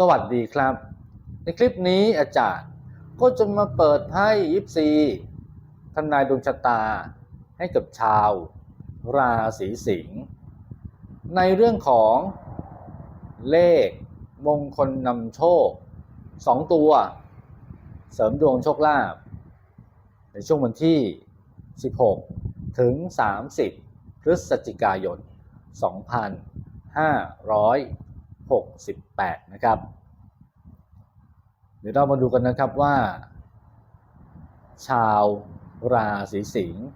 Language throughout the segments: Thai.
สวัสดีครับ ในคลิปนี้อาจารย์ก็จะมาเปิดไพ่ยิปซีทำนายดวงชะตาให้กับชาว ราศีสิงห์ในเรื่องของเลขมงคลนำโชค2ตัว เสริมดวงโชคลาภในช่วงวันที่ 16 ถึง 30 พฤศจิกายน 68 นะครับ เดี๋ยวเรามาดูกันนะครับว่า ชาวราศีสิงห์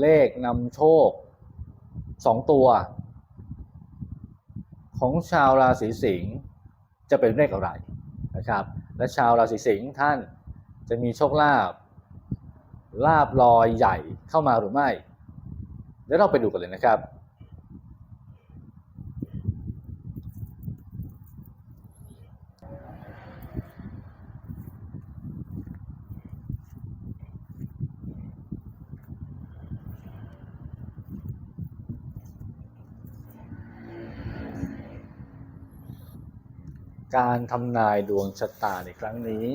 เลขนำโชค 2 ตัว ของชาวราศีสิงห์จะเป็นเลขอะไรนะครับ และชาวราศีสิงห์ท่านจะมีโชคลาภลาบลอยใหญ่เข้ามาหรือไม่ เดี๋ยวเราไปดูกันเลยนะครับ การทำนายดวงชะตาในครั้งนี้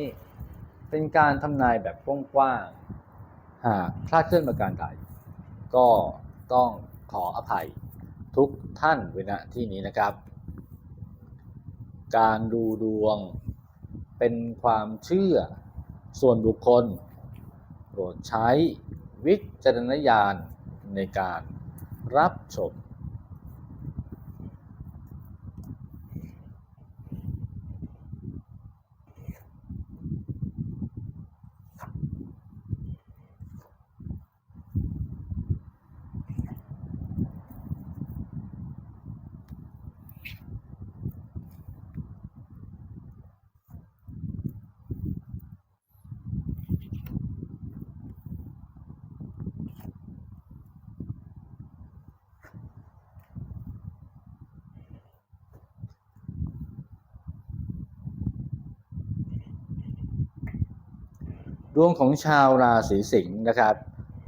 เป็นการทำนายแบบกว้างๆหากคลาดเคลื่อนประการใดก็ต้องขออภัยทุกท่านเวณที่นี้นะครับ การดูดวงเป็นความเชื่อส่วนบุคคล โปรดใช้วิจารณญาณในการรับชม ดวงของชาวราศีสิงห์นะครับ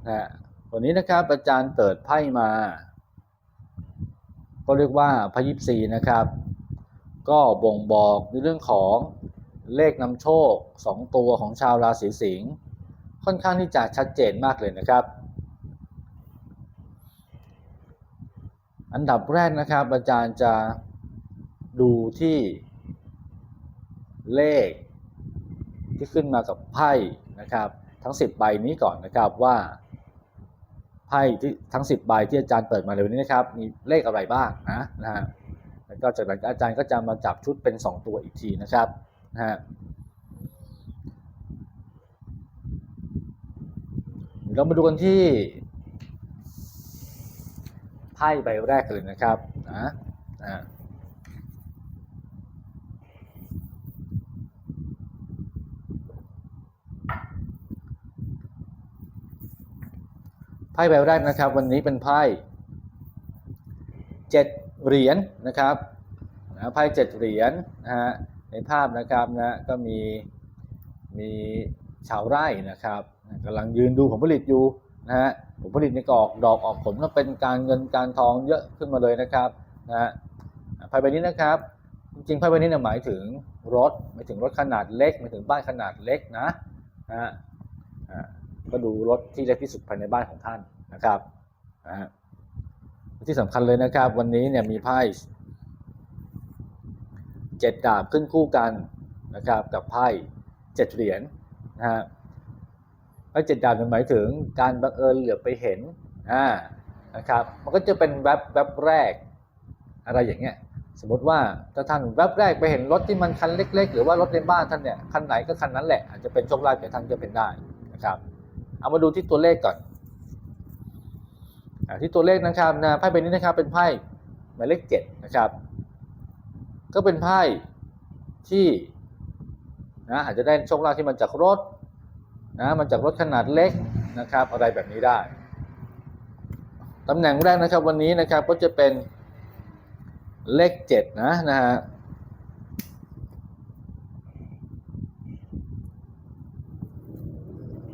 นะวันนี้นะครับอาจารย์เปิดไพ่มา ก็เรียกว่าพยิปซีนะครับ ก็บ่งบอกในเรื่องของเลขนำโชค 2 ตัวของชาวราศีสิงห์ค่อนข้างที่จะชัดเจนมากเลยนะครับ อันดับแรกนะครับ อาจารย์จะดูที่เลขที่ขึ้นมากับไพ่ นะครับทั้ง 10 ใบนี้ก่อนนะครับว่าไพ่ที่ทั้ง 10 ใบที่อาจารย์เปิดมาในวันนี้นะครับมีเลขอะไรบ้างนะนะฮะแล้วก็จากนั้นอาจารย์ก็จะมาจับชุดเป็น 2 ตัวอีกทีนะครับนะฮะเรามาดูกันที่ไพ่ใบแรกกันเลยนะครับนะนะ ไพ่ใบแรกนะครับ วันนี้เป็นไพ่เจ็ดเหรียญนะครับนะไพ่เจ็ดเหรียญนะฮะในภาพนะครับนะก็มีมีชาวไร่นะครับกำลังยืนดูผลผลิตอยู่นะฮะผลผลิตในกออกดอกออกผลก็เป็นการเงินการทองเยอะขึ้นมาเลยนะครับนะฮะไพ่ใบนี้นะครับจริงๆไพ่ใบนี้เนี่ยหมายถึงรถหมายถึงรถขนาดเล็กหมายถึงบ้านขนาดเล็กนะนะฮะ ก็ดูรถที่เล็กที่สุดภายในบ้านของท่านนะครับนะที่สำคัญเลยนะครับ วันนี้เนี่ยมีไพ่เจ็ดดาบขึ้นคู่กันนะครับ กับไพ่เจ็ดเหรียญนะฮะไพ่เจ็ดดาบหมายถึงการบังเอิญเหลือไปเห็นอ่านะครับ มันก็จะเป็นแวบแวบแรกอะไรอย่างเงี้ยสมมติว่าถ้าท่านแวบแรกไปเห็นรถที่มันคันเล็ก ๆ หรือว่ารถในบ้านท่านเนี่ยคันไหนก็คันนั้นแหละอาจจะเป็นโชคลาภแก่ท่านก็เป็นได้นะครับ เอามาดูที่ตัวเลขก่อนอที่ตัวเลขนะครับนะไพ่ใบนี้นะครับเป็นไพ่หมายเลขเจ็ดนะครับ ก็เป็นไพ่ที่นะอาจจะได้โชคลาภที่มันจากรถนะมันจากรถขนาดเล็กนะครับ อะไรแบบนี้ได้ตำแหน่งแรกนะครับวันนี้นะครับก็จะเป็นเลขเจ็ดนะนะฮะ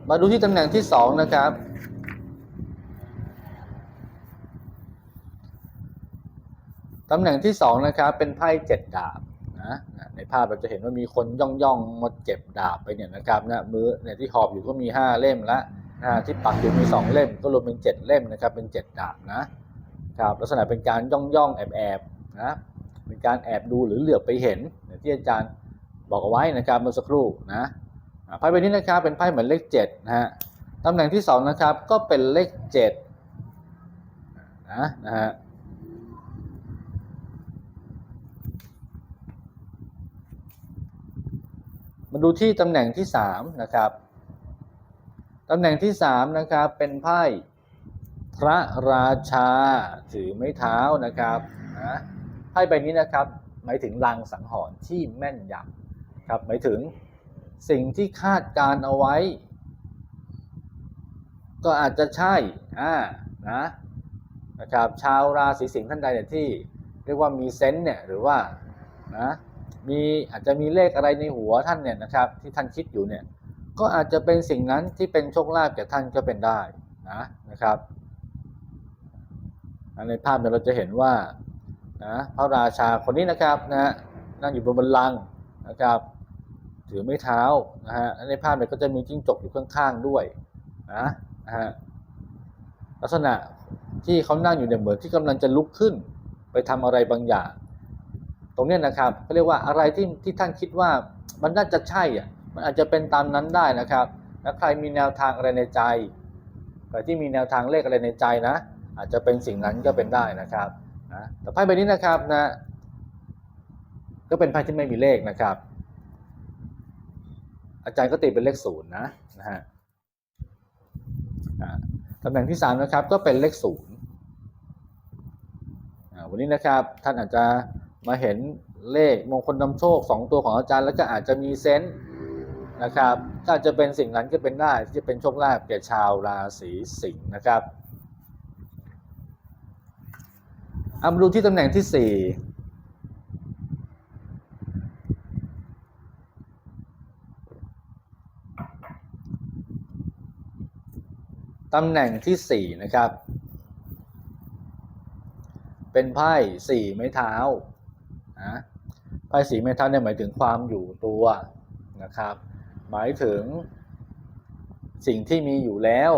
มาดูที่ตำแหน่งที่สองนะครับ ตำแหน่งที่สองนะครับ เป็นไพ่เจ็ดดาบนะในภาพเราจะเห็นว่ามีคนย่องย่องมาเก็บดาบไปเนี่ยนะครับนะมือเนี่ยที่หอบอยู่ก็มีห้าเล่มละนะฮะที่ปักอยู่มีสองเล่มก็รวมเป็นเจ็ดเล่มนะครับ เป็นเจ็ดดาบนะครับลักษณะเป็นการย่องย่องแอบแอบนะเป็นการแอบดูหรือเหลือบไปเห็นอย่างที่อาจารย์บอกเอาไว้นะครับเมื่อสักครู่นะ ไพ่ใบนี้นะครับเป็นไพ่เหมือนเลขเจ็ดนะฮะตำแหน่งที่สองนะครับก็เป็นเลขเจ็ดนะนะฮะมาดูที่ตำแหน่งที่สามนะครับตำแหน่งที่สามนะครับเป็นไพ่พระราชาถือไม้เท้านะครับนะไพ่ใบนี้นะครับหมายถึงลางสังหรณ์ที่แม่นยำครับหมายถึง สิ่งที่คาดการเอาไว้ ก็อาจจะใช่อ่านะนะครับชาวราศีสิงห์ท่านใดเนี่ยที่ เรียกว่ามีเซนส์เนี่ยหรือว่านะมีอาจจะมีเลขอะไรในหัวท่านเนี่ยนะครับ ที่ท่านคิดอยู่เนี่ยก็อาจจะเป็นสิ่งนั้นที่เป็นโชคลาภแก่ท่านก็เป็นได้นะนะครับในภาพเนี่ยเราจะเห็นว่านะพระราชาคนนี้นะครับนะนั่งอยู่บนบัลลังก์นะครับ ถือไม้เท้านะฮะในภาพเนี่ยก็จะมีจิ้งจกอยู่ข้างๆด้วยนะนะฮะลักษณะที่เขานั่งอยู่เนี่ยเหมือนที่กำลังจะลุกขึ้น ไปทำอะไรบางอย่าง ตรงนี้นะครับเขาเรียกว่าอะไรที่ที่ท่านคิดว่ามันน่าจะใช่อะมันอาจจะเป็นตามนั้นได้นะครับแล้วใครมีแนวทางอะไรในใจใครที่มีแนวทางเลขอะไรในใจนะ อาจจะเป็นสิ่งนั้นก็เป็นได้นะครับนะแต่ไพ่ใบนี้นะครับนะก็เป็นไพ่ที่ไม่มีเลขนะครับ อาจารย์ก็ตีเป็นเลขศูนย์นะนะฮะตำแหน่งที่สามนะครับก็เป็นเลขศูนย์วันนี้นะครับท่านอาจจะมาเห็นเลขมงคลนำโชคสองตัวของอาจารย์แล้วก็อาจจะมีเซนส์นะครับก็อาจจะเป็นสิ่งนั้นก็เป็นได้ที่จะเป็นโชคลาภแก่ชาวราศีสิงห์นะครับเอามาดูที่ตำแหน่งที่สี่ ตำแหน่งที่สี่นะครับ เป็นไพ่สี่ไม้เท้านะไพ่สีไม้เท้าเนี่ยหมายถึงความอยู่ตัวนะครับ หมายถึงสิ่งที่มีอยู่แล้ว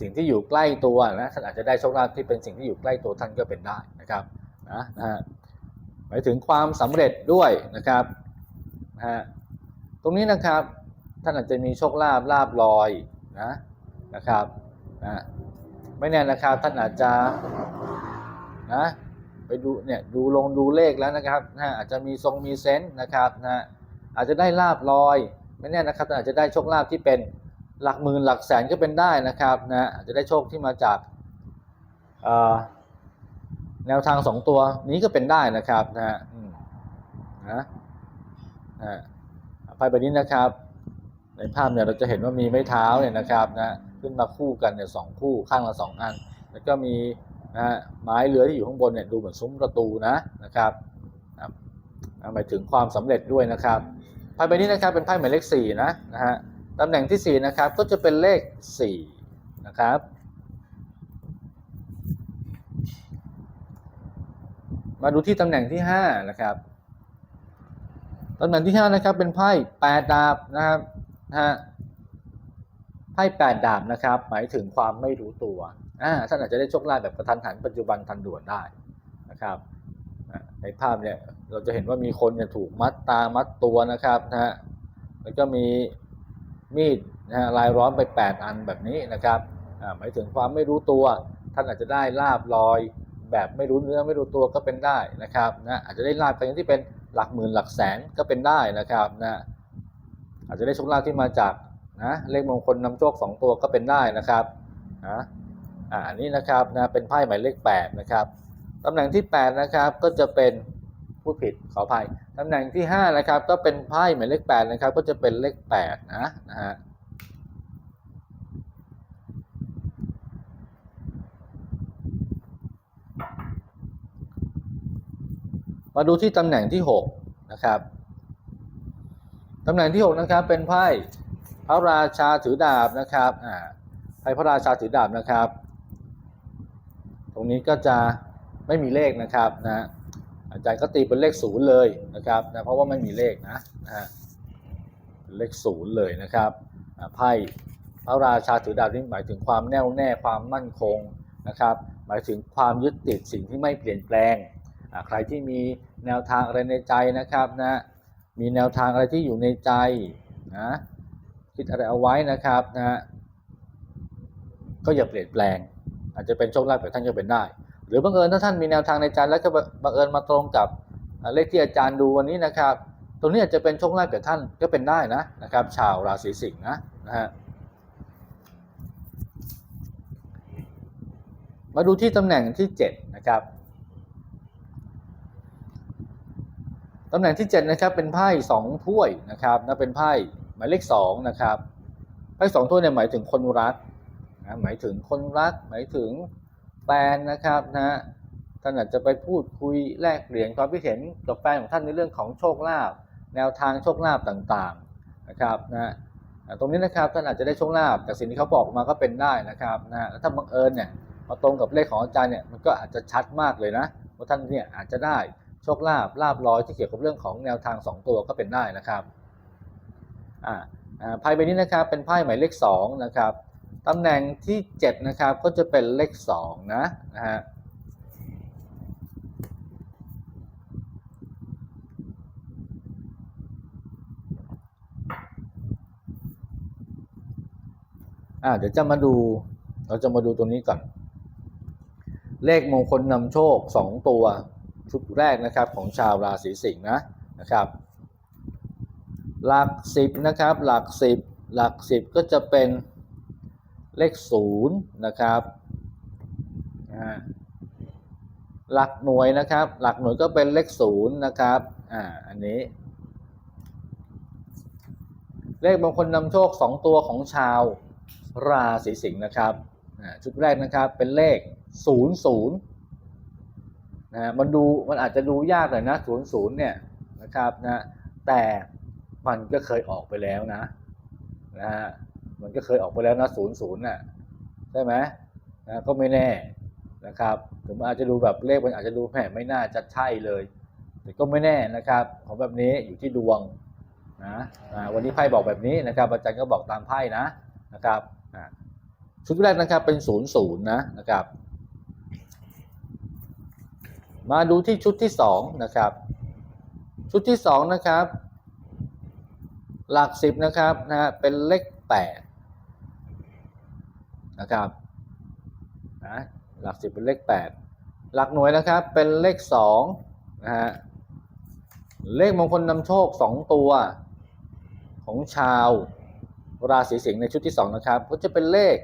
สิ่งที่อยู่ใกล้ตัวนะท่านอาจจะได้โชคลาภที่เป็นสิ่งที่อยู่ใกล้ตัวท่านก็เป็นได้นะครับนะนะฮะหมายถึงความสำเร็จด้วยนะครับนะฮะตรงนี้นะครับท่านอาจจะมีโชคลาภลาบลอยนะ นะครับนะไม่แน่นะครับท่านอาจจะนะไปดูเนี่ยดูลงดูเลขแล้วนะครับนะอาจจะมีทรงมีเซนส์นะครับนะอาจจะได้ลาบลอย ไม่แน่นะครับท่านอาจจะได้โชคลาภที่เป็นหลักหมื่นหลักแสนก็เป็นได้นะครับนะอาจจะได้โชคที่มาจากแนวทางสองตัวนี้ก็เป็นได้นะครับนะฮะนะนะไพ่ใบนี้นะครับ ในภาพเนี่ยเราจะเห็นว่ามีไม้เท้าเนี่ยนะครับนะ ขึ้นมาคู่กันเนี่ยสองคู่ข้างละสองอัน แล้วก็มีนะฮะไม้เลื้อยที่อยู่ข้างบนเนี่ยดูเหมือนซุ้มประตูนะนะครับครับหมายถึงความสำเร็จด้วยนะครับไพ่ใบนี้นะครับเป็นไพ่หมายเลขสี่นะนะฮะตำแหน่งที่สี่นะครับ ก็จะเป็นเลขสี่นะครับมาดูที่ตำแหน่งที่ห้านะครับ ตำแหน่งที่ห้านะครับ เป็นไพ่แปดดาบนะครับนะฮะ ไพ่แปดดาบนะครับ หมายถึงความไม่รู้ตัวอ่าท่านอาจจะได้โชคลาภแบบกระทันหันปัจจุบันทันด่วนได้นะครับในภาพเนี่ยเราจะเห็นว่ามีคนเนี่ยถูกมัดตามัดตัวนะครับนะฮะแล้วก็มีมีดนะฮะลายร้อนไป 8 อันแบบนี้นะครับหมายถึงความไม่รู้ตัว ท่านอาจจะได้ลาบลอย แบบไม่รู้เนื้อไม่รู้ตัวก็เป็นได้นะครับนะอาจจะได้ลาบกันที่เป็นหลักหมื่นหลักแสนก็เป็นได้นะครับนะอาจจะได้โชคลาภที่มาจาก นะเลขมงคลนำโชคสองตัวก็เป็นได้นะครับนะอ่าอันนี้นะครับนะเป็นไพ่หมายเลข8นะครับตำแหน่งที่8นะครับก็จะเป็นผู้ผิดขออภัยตำแหน่งที่5นะครับก็เป็นไพ่หมายเลข8นะครับก็จะเป็นเลข8นะนะฮะมาดูที่ตำแหน่งที่ 6 นะครับ ตำแหน่งที่ 6 นะครับ เป็นไพ่ ระราชาถือดาบนะครับอ่าไพ่พระราชาถือดาบนะครับ ตรงนี้ก็จะไม่มีเลขนะครับนะอาจารย์ก็ตีเป็นเลขศูนย์เลยนะครับนะเพราะว่าไม่มีเลขนะนะฮะเป็นเลขศูนย์เลยนะครับไพ่พระราชาถือดาบนี่หมายถึงความแน่วแน่ความมั่นคงนะครับ หมายถึงความยึดติดสิ่งที่ไม่เปลี่ยนแปลงใครที่มีแนวทางอะไรในใจนะครับนะมีแนวทางอะไรที่อยู่ในใจนะ คิดอะไรเอาไว้นะครับนะก็อย่าเปลี่ยนแปลง อาจจะเป็นโชคลาภแบบท่านก็เป็นได้ หรือบังเอิญถ้าท่านมีแนวทางในใจแล้วก็บังเอิญมาตรงกับเลขที่อาจารย์ดูวันนี้นะครับ ตรงนี้อาจจะเป็นโชคลาภแก่ท่านก็เป็นได้นะนะครับ ชาวราศีสิงห์นะนะฮะมาดูที่ตำแหน่งที่ 7 นะครับตำแหน่งที่ 7 นะครับเป็นไพ่สองถ้วยนะครับนะเป็นไพ่ มายเลข2นะครับไพ่สองถ้วเนี่ยหมายถึงคนรักนะหมายถึงคนรัก หมายถึงแฟนนะครับนะท่านอาจจะไปพูดคุยแลกเปลี่ยนความคิดเห็นกับแฟนของท่านในเรื่องของโชคลาภแนวทางโชคลาภต่างๆนะครับนะตรงนี้นะครับท่านอาจจะได้โชคลาภจากสิ่งที่เขาบอกมาก็เป็นได้นะครับนะแล้วถ้าบังเอิญเนี่ยมาตรงกับเลขของอาจารย์เนี่ยมันก็อาจจะชัดมากเลยนะว่าท่านเนี่ยอาจจะได้โชคลาภลาบลอยที่เกี่ยวกับเรื่องของแนวทาง 2 ตัวก็เป็นได้นะครับ อ่าไพ่ใบนี้นะครับเป็นไพ่หมายเลข2นะครับตำแหน่งที่7นะครับก็จะเป็นเลข2นะนะฮะอ่าเดี๋ยวจะมาดูเราจะมาดูตัวนี้ก่อน เลขมงคลนำโชค 2 ตัวชุดแรกนะครับของชาวราศีสิงห์นะนะครับ หลักสิบนะครับ หลักสิบหลักสิบก็จะเป็นเลขศูนย์นะครับหลักหน่วยนะครับ หลักหน่วยก็เป็นเลขศูนย์นะครับอ่าอันนี้ เลขมงคลนำโชค2ตัวของชาวราศีสิงห์นะครับชุดแรกนะครับเป็นเลข00นะฮะมันดูมันอาจจะดูยากหน่อยนะ00เนี่ยนะครับนะแต่ มันก็เคยออกไปแล้วนะนะฮะมันก็เคยออกไปแล้วนะ00น่ะใช่ไหมนะก็ไม่แน่นะครับถึงมันอาจจะดูแบบเลขมันอาจจะดูแหมไม่น่าจะใช่เลย แต่ก็ไม่แน่นะครับ ของแบบนี้อยู่ที่ดวงนะวันนี้ไพ่บอกแบบนี้นะครับ อาจารย์ก็บอกตามไพ่นะนะครับชุดแรกนะครับเป็นศูนย์ศูนย์นะนะครับ มาดูที่ชุดที่สองนะครับ ชุดที่สองนะครับ หลักสิบนะครับนะฮะเป็นเลขแปดนะครับนะหลักสิบเป็นเลขแปดหลักหน่วยนะครับเป็นเลขสองนะฮะเลขมงคลนำโชคสองตัวของชาวราศีสิงห์ในชุดที่2นะครับก็จะเป็นเลข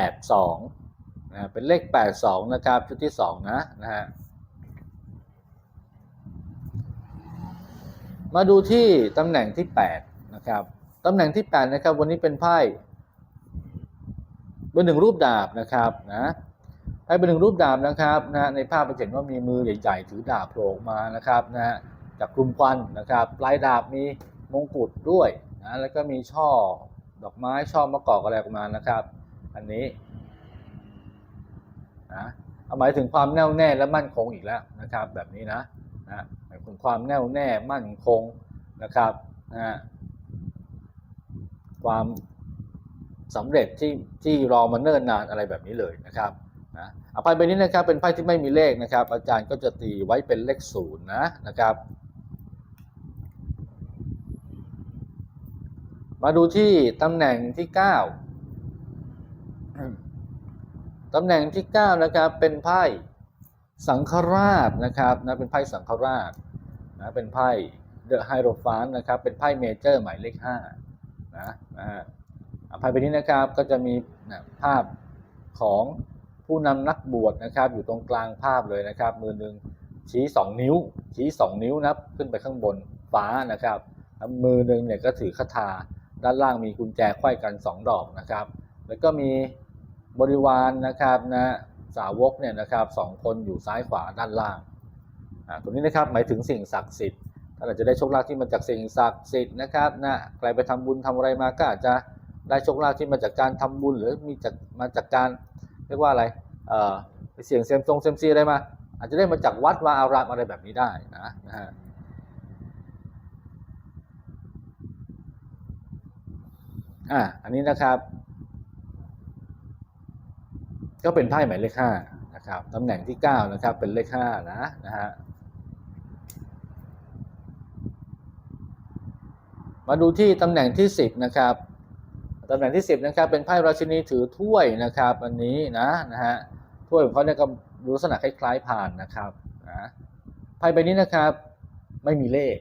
82นะเป็นเลข82นะครับชุดที่2นะนะฮะมาดูที่ตำแหน่งที่8 นะครับตำแหน่งที่ 8 นะครับ วันนี้เป็นไพ่เบอร์หนึ่งรูปดาบนะครับนะไพ่เบอร์หนึ่งรูปดาบนะครับนะในภาพจะเห็นว่ามีมือใหญ่ ๆ ถือดาบโผล่ออกมานะครับนะฮะจากกลุ่มควันนะครับปลายดาบมีมงกุฎด้วยนะแล้วก็มีช่อดอกไม้ช่อมะกอกอะไรออกมานะครับ อันนี้นะเอาหมายถึงความแน่วแน่และมั่นคงอีกแล้วนะครับ แบบนี้นะนะหมายถึงความแน่วแน่มั่นคงนะครับนะ ความสำเร็จที่ที่รอมาเนิ่นนานอะไรแบบนี้เลยนะครับนะเอาไปใบนี้นะครับเป็นไพ่ที่ไม่มีเลขนะครับ อาจารย์ก็จะตีไว้เป็นเลขศูนย์นะนะครับ มาดูที่ตำแหน่งที่ 9ตำแหน่งที่ 9 นะครับ เป็นไพ่สังฆราชนะครับนะเป็นไพ่สังฆราชนะเป็นไพ่เดอะไฮโรฟานนะครับ เป็นไพ่เมเจอร์หมายเลข5 นะนะฮะอะไพ่ใบนี้นะครับก็จะมีนะภาพของผู้นำนักบวชนะครับ อยู่ตรงกลางภาพเลยนะครับ มือหนึ่งชี้ 2 นิ้ว ชี้ 2 นิ้วนับขึ้นไปข้างบนฟ้านะครับ มือหนึ่งเนี่ยก็ถือคาถาด้านล่างมีกุญแจไขว้กัน 2 ดอกนะครับ แล้วก็มีบริวารนะครับนะสาวกเนี่ยนะครับสองคนอยู่ซ้ายขวาด้านล่างอ่าตรงนี้นะครับหมายถึงสิ่งศักดิ์สิทธิ์ ถ้าเราจะได้โชคลาภที่มาจากสิ่งศักดิ์สิทธิ์นะครับนะใครไปทำบุญทำอะไรมาก็อาจจะได้โชคลาภที่มาจากการทำบุญหรือมีจากมาจากการเรียกว่าอะไรเอ่อไปเสี่ยงเซยมทรงเซยมซีอะไรมา อาจจะได้มาจากวัดวาอารามอะไรแบบนี้ได้นะนะฮะอะอันนี้นะครับ ก็เป็นไพ่หมายเลขห้านะครับตำแหน่งที่เก้านะครับเป็นเลขห้านะนะฮะ มาดูที่ตำแหน่งที่สิบนะครับตำแหน่งที่สิบนะครับ เป็นไพ่ราชินีถือถ้วยนะครับ อันนี้นะนะฮะถ้วยของเขาเนี่ยก็ลักษณะคล้ายๆผ่านนะครับนะไพ่ใบนี้นะครับไม่มีเลข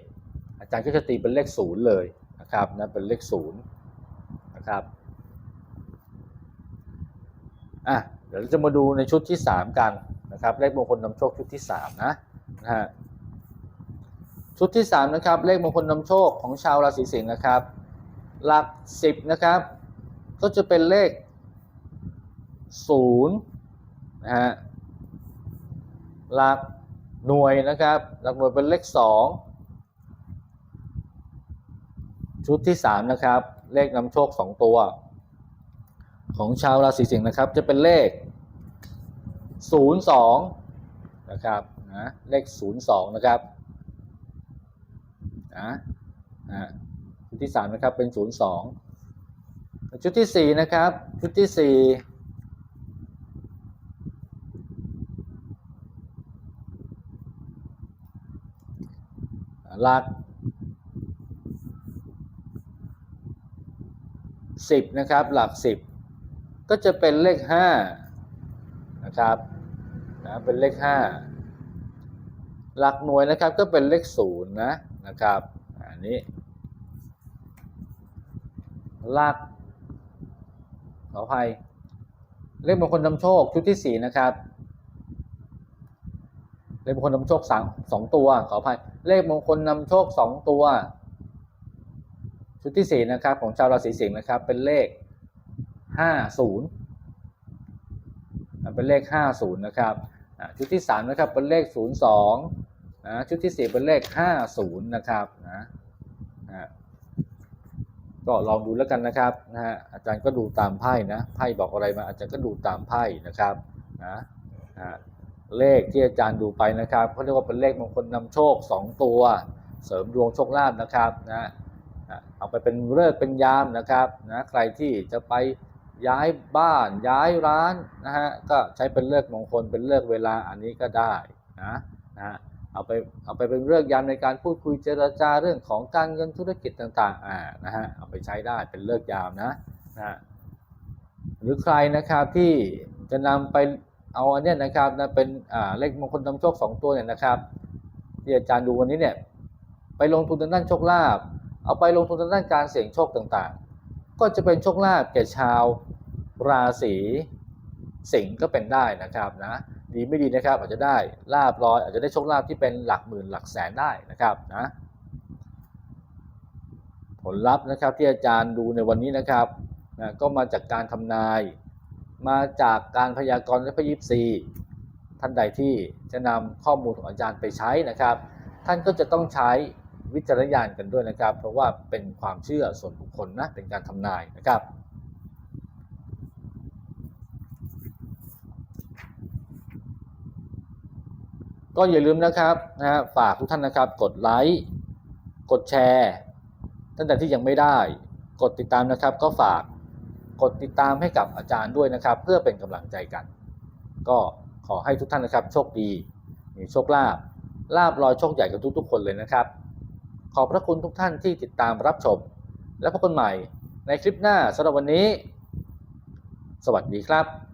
อาจารย์ก็จะตีเป็นเลขศูนย์เลยนะครับนะเป็นเลขศูนย์นะครับอะเดี๋ยวเราจะมาดูในชุดที่ 3 กันนะครับเลขมงคลนำโชคชุดที่ 3 นะนะฮะ ชุดที่3นะครับเลขมงคลนำโชคของชาวราศีสิงห์นะครับ หลัก 10นะครับก็จะเป็นเลข0นะฮะหลักหน่วยนะครับ หลักหน่วยเป็นเลข 2 ชุดที่ 3 นะครับ เลขนำโชค 2 ตัว ของชาวราศีสิงห์นะครับ จะเป็นเลข 02 นะครับนะเลข 02 นะครับ นะนะชุดที่3นะครับเป็น02ชุดที่4นะครับชุดที่4หลัก10นะครับหลัก10ก็จะเป็นเลข5นะครับนะเป็นเลข5 หลักหน่วยนะครับก็เป็นเลข0นย์นะนะครับอันนี้หลักขออภัยเลขมงคลนำโชคชุดที่4นะครับเลขมงคลนำโชคสามสองตัวขออภัยเลขมงคลนำโชค2ตัวชุดที่4นะครับของชาวราศีสิงห์นะครับเป็นเลข50อะเป็นเลข50นย์นะครับชุดที่3นะครับเป็นเลข02นย์สองะชุดที่4เป็นเลข50นย์นะครับนะนะก็ลองดูแล้วกันนะครับนะฮะอาจารย์ก็ดูตามไพ่นะไพ่บอกอะไรมาอาจารย์ก็ดูตามไพ่นะครับนะนะฮะเลขที่อาจารย์ดูไปนะครับเขาเรียกว่าเป็นเลขมงคลนำโชค 2 ตัว เสริมดวงโชคลาภนะครับนะนะเอาไปเป็นเลิกเป็นยามนะครับนะใครที่จะไปย้ายบ้านย้ายร้านนะฮะก็ใช้เป็นเลิกมงคลเป็นเลิกเวลาอันนี้ก็ได้นะนะ เอาไปเอาไปเป็นเลิกษ์ยามในการพูดคุยเจรจาเรื่องของการเงินธุรกิจต่างๆอ่านะฮะเอาไปใช้ได้เป็นเลิกษ์ยามนะนะฮะหรือใครนะครับที่จะนำไปเอาอันเนี้ยนะครับนะเป็นอ่าเลขมงคลนำโชคสองตัวเนี่ยนะครับที่อาจารย์ดูวันนี้เนี่ยไปลงทุนทางด้านโชคลาภเอาไปลงทุนทางด้านการเสี่ยงโชคต่างๆ ก็จะเป็นโชคลาภแก่ชาวราศีสิงห์ก็เป็นได้นะครับนะ ดีไม่ดีนะครับ อาจจะได้ลาบลอยอาจจะได้โชคลาภที่เป็นหลักหมื่นหลักแสนได้นะครับนะผลลัพธ์นะครับที่อาจารย์ดูในวันนี้นะครับนะก็มาจากการทำนาย มาจากการพยากรณ์และพยิบซีท่านใดที่จะนำข้อมูลของอาจารย์ไปใช้นะครับ ท่านก็จะต้องใช้วิจารณญาณกันด้วยนะครับ เพราะว่าเป็นความเชื่อส่วนบุคคลนะเป็นการทำนายนะครับ ก็อย่าลืมนะครับนะฮะฝากทุกท่านนะครับ กดไลค์กดแชร์ตั้งแต่ที่ยังไม่ได้ กดติดตามนะครับ ก็ฝากกดติดตามให้กับอาจารย์ด้วยนะครับ เพื่อเป็นกำลังใจกัน ก็ขอให้ทุกท่านนะครับ โชคดีมีโชคลาภลาบลอยโชคใหญ่กับทุกๆ คนเลยนะครับ ขอบพระคุณทุกท่านที่ติดตามรับชม และพบกันใหม่ในคลิปหน้าสำหรับวันนี้ สวัสดีครับ